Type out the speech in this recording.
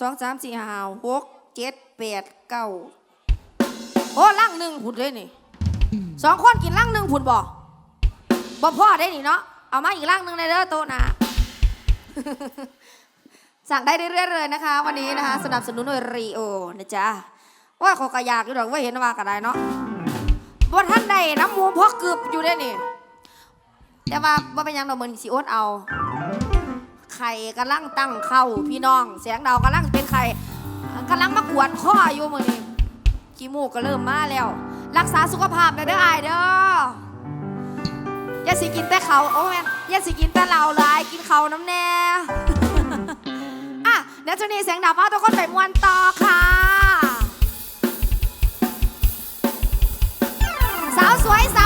สองสามสี่ห้าหกเจ็ดแปดเก้าโอ้ลังหนึ่งผุดเลยนี่สองคนกินลังหนึ่งผุดบ่บ่พ่อได้นี่เนาะเอามาอีกลังหนึ่งในเด้อโตนะสั่งได้เรื่อยๆเลยนะคะ วันนี้นะคะ สนับสนุนโดยรีโอนะจ๊ะว่าขอกระยากอยู่ดอกว่าเห็นว่ากันได้เนาะบ่ท่านใดน้ำมูพอกกึบอยู่ได้นี่แต่ว่าว่าเป็นยังเราเหมือนสิอดเอา ไข่กำลังตั้งเข้าพี่น้อง เสียงดาวกำลังเป็นไข่กำลังมาขวดข้ออยู่มือนี้ขี้มูกก็เริ่มมาแล้ว รักษาสุขภาพเด้อไอ้เด้อย่าสิกินแต่เขาโอ้แม่อย่าสิกินแต่เราลายกินเขาน้ำแน่อะเดี๋ยวจะนี้เสียงดาวพาทุกคนไปมวนต่อค่ะสาวสวยสาว